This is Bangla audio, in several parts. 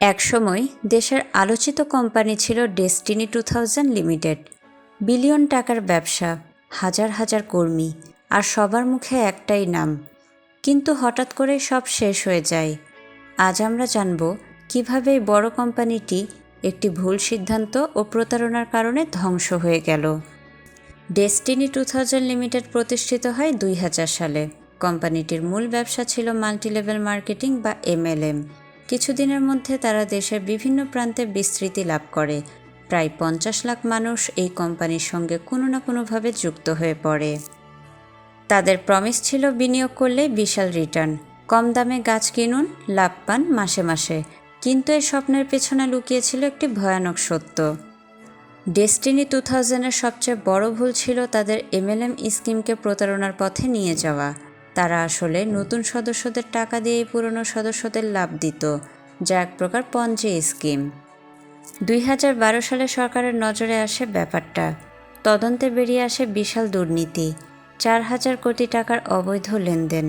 একসময় দেশের আলোচিত কোম্পানি ছিল Destiny two thousand limited. Billion টাকার ব্যবসা, হাজার হাজার কর্মী আর সবার মুখে একটাই নাম। কিন্তু হঠাৎ করে সব শেষ হয়ে যায়। আজ আমরা জানব কীভাবে এই বড় কোম্পানিটি একটি ভুল সিদ্ধান্ত ও প্রতারণার কারণে ধ্বংস হয়ে গেল। ডেস্টিনি টু থাউজেন্ড লিমিটেড প্রতিষ্ঠিত হয় দুই হাজার সালে। কোম্পানিটির মূল ব্যবসা ছিল মাল্টিলেভেল মার্কেটিং বা এমএলএম কিছুদিনের মধ্যে তারা দেশের বিভিন্ন প্রান্তে বিস্তৃতি লাভ করে। প্রায় পঞ্চাশ লাখ মানুষ এই কোম্পানির সঙ্গে কোনো না কোনোভাবে যুক্ত হয়ে পড়ে। তাদের প্রমিস ছিল বিনিয়োগ করলে বিশাল রিটার্ন। কম দামে গাছ কিনুন, লাভ পান মাসে মাসে। কিন্তু এই স্বপ্নের পেছনে লুকিয়েছিল একটি ভয়ানক সত্য। ডেস্টিনি টু থাউজেন্ডের সবচেয়ে বড় ভুল ছিল তাদের এমএলএম স্কিমকে প্রতারণার পথে নিয়ে যাওয়া। তারা আসলে নতুন সদস্যদের টাকা দিয়েই পুরনো সদস্যদের লাভ দিত, যা এক প্রকার পঞ্জি স্কিম। দুই হাজার বারো সালে সরকারের নজরে আসে ব্যাপারটা। তদন্তে বেরিয়ে আসে বিশাল দুর্নীতি, চার হাজার কোটি টাকার অবৈধ লেনদেন।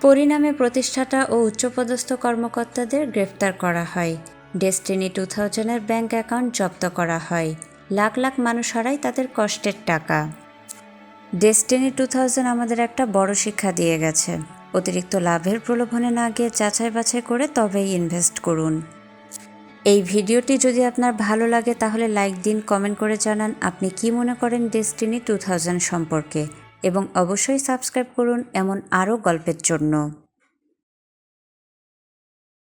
পরিণামে প্রতিষ্ঠাতা ও উচ্চপদস্থ কর্মকর্তাদের গ্রেফতার করা হয়। ডেস্টিনি টু থাউজেন্ডের ব্যাঙ্ক অ্যাকাউন্ট জব্দ করা হয়। লাখ লাখ মানুষ হারায় তাদের কষ্টের টাকা। ডেস্টিনি টু থাউজেন্ড আমাদের একটা বড় শিক্ষা দিয়ে গেছে। অতিরিক্ত লাভের প্রলোভনে না গিয়ে যাচাই বাছাই করে তবেই ইনভেস্ট করুন। এই ভিডিওটি যদি আপনার ভালো লাগে তাহলে লাইক দিন কমেন্ট করে জানান আপনি কি মনে করেন ডেস্টিনি টু সম্পর্কে। এবং অবশ্যই সাবস্ক্রাইব করুন এমন আরও গল্পের জন্য।